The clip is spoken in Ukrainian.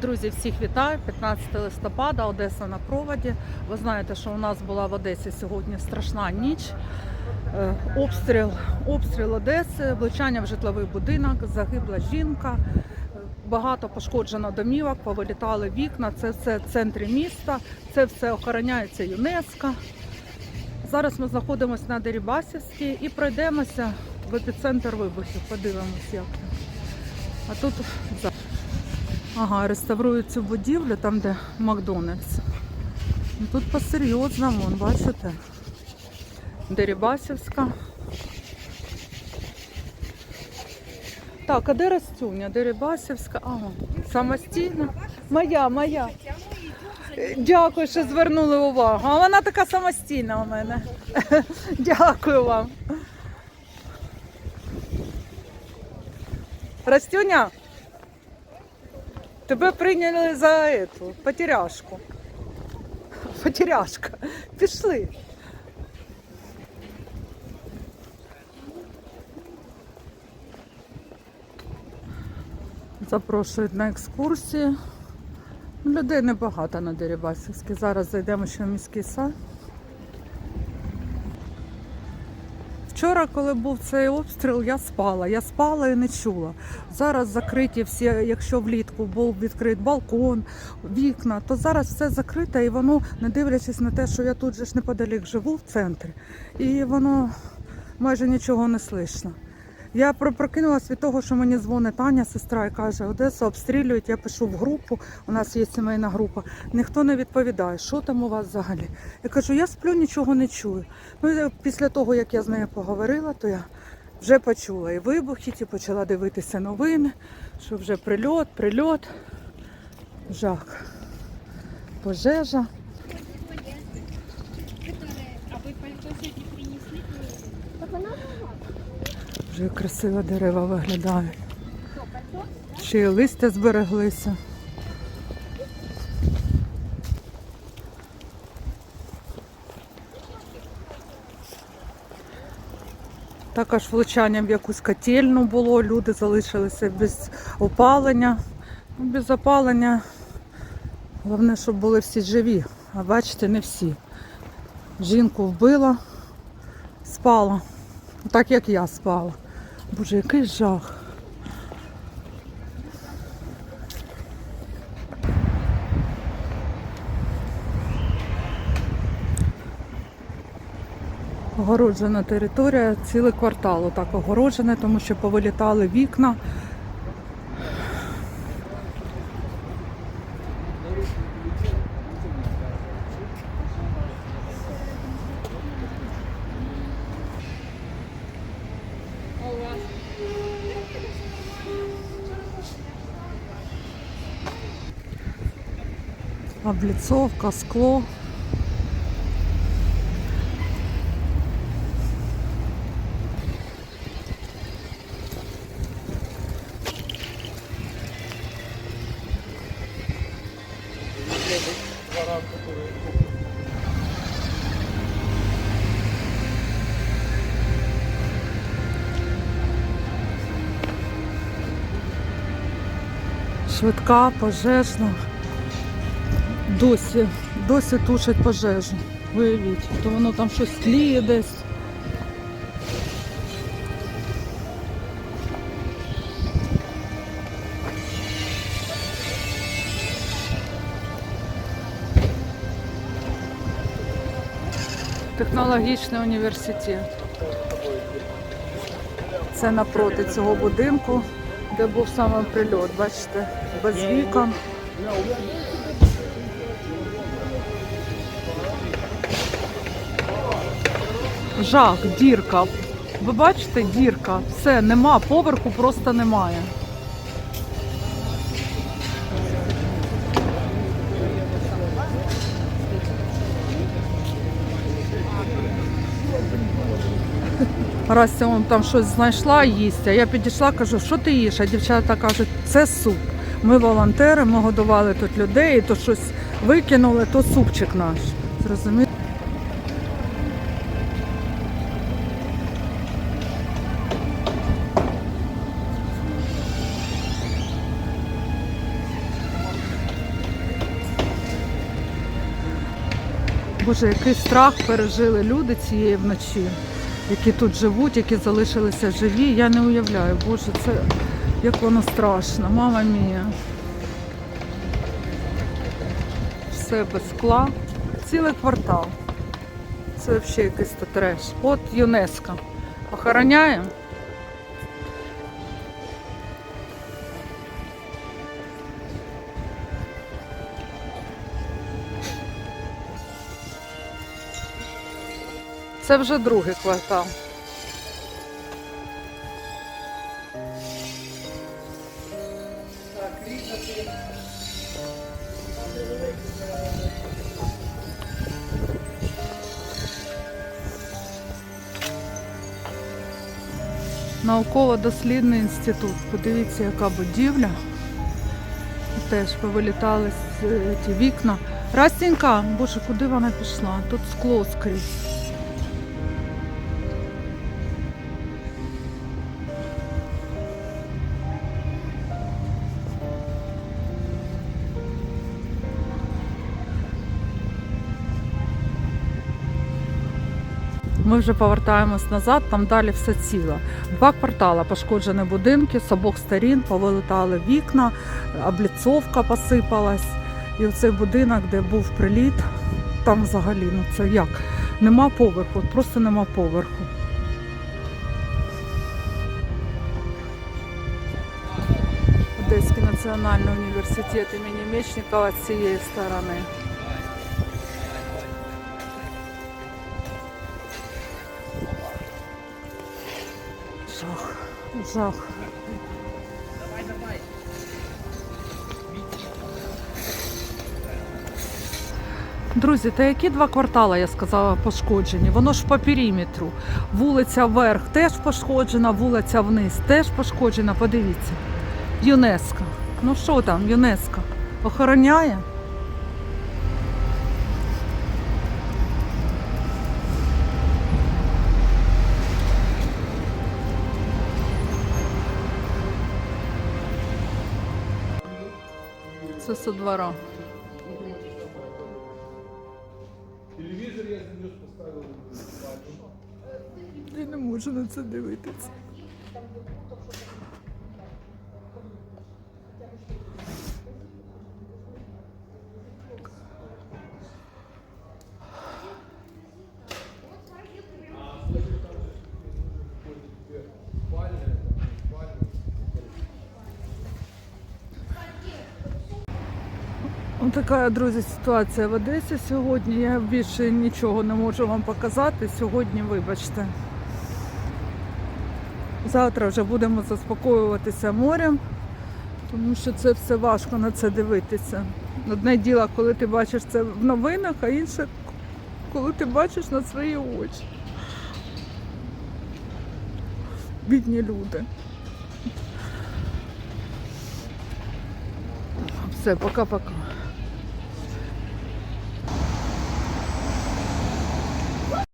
Друзі, всіх вітаю. 15 листопада, Одеса на проводі. Ви знаєте, що у нас була в Одесі сьогодні страшна ніч. Е, Обстріл, обстріл Одеси, влучання в житловий будинок, загибла жінка. Багато пошкоджено домівок, повилітали вікна. Це все в центрі міста. Це все охороняється ЮНЕСКО. Зараз ми знаходимося на Дерибасівській і пройдемося в епіцентр вибухів. Подивимось, як. А тут ага, реставрують цю будівлю, там де Макдональдс. Ну, Тут по-серйозному, бачите? Дерибасівська. Так, а де Растюня? Дерибасівська. Ага, самостійна. Моя, моя. Дякую, що звернули увагу. А вона така самостійна у мене. Дякую вам. Растюня, тебе прийняли за эту, потеряшку. Потеряшка. Пішли. Запрошують на екскурсії. Людей небагато на Дерибасівській. Зараз зайдемо ще в міський сад. Вчора, коли був цей обстріл, я спала. Я спала і не чула. Зараз закриті всі, якщо влітку був відкрит балкон, вікна, то зараз все закрите і воно, не дивлячись на те, що я тут же ж неподалік живу в центрі, і воно майже нічого не слышно. Я про- прокинулась від того, що мені дзвонить Таня, сестра, і каже, Одесу обстрілюють, я пишу в групу, у нас є сімейна група. Ніхто не відповідає, що там у вас взагалі. Я кажу, я сплю, нічого не чую. Ну після того, як я з нею поговорила, то я вже почула і вибухи, і почала дивитися новини, що вже прильот, прильот, жах, пожежа. А сегодня принесли? Як красиво дерева виглядають. Ще й листя збереглися. Також влучанням в якусь котельну було, люди залишилися без опалення. Ну, Без опалення. Головне, щоб були всі живі. А бачите, не всі. Жінку вбила, спала. Так як я спала. Боже, який жах. Огороджена територія, цілий квартал отак огороджене, тому що повилітали вікна. Облицовка, скло. Швидка, пожежна. Досі, досі тушать пожежу. Виявіть, то воно там щось тліє десь. Технологічний університет. Це напроти цього будинку, де був саме прильот. Бачите, без вікон. Жах, дірка. Ви бачите, дірка. Все, нема, поверху просто немає. Растя вон там щось знайшла їсти, а я підійшла, кажу, що ти їш? А дівчата кажуть, це суп. Ми волонтери, ми годували тут людей, то щось викинули, то супчик наш. Зрозумієте? Боже, який страх пережили люди цієї вночі, які тут живуть, які залишилися живі. Я не уявляю, Боже, це як воно страшно, мама мія. Все без скла. Цілий квартал. Це взагалі якийсь треш. От ЮНЕСКО. Охороняємо. Це вже другий квартал. Науково-дослідний інститут. Подивіться, яка будівля. Теж повилітали з- е, вікна. Растінька, боже, куди вона пішла? Тут скло скрізь. Ми вже повертаємось назад, там далі все ціло. Два квартали пошкоджені будинки з обох сторін, повилетали вікна, обліцовка посипалась. І оцей будинок, де був приліт, там взагалі, ну це як? Нема поверху, просто нема поверху. Одеський національний університет імені Мечникова з цієї сторони. Жах, жах. Друзі, та які два квартали, я сказала, пошкоджені? Воно ж по периметру. Вулиця вверх теж пошкоджена, вулиця вниз теж пошкоджена. Подивіться. ЮНЕСКО. Ну що там, ЮНЕСКО? Охороняє? Це со двора. Телевізор я з поставив. Я не можу на це дивитися. Ось така, друзі, ситуація в Одесі сьогодні. Я більше нічого не можу вам показати. Сьогодні, вибачте. Завтра вже будемо заспокоюватися морем, тому що це все важко на це дивитися. Одне діло, коли ти бачиш це в новинах, а інше, коли ти бачиш на свої очі. Бідні люди. Все, пока-пока.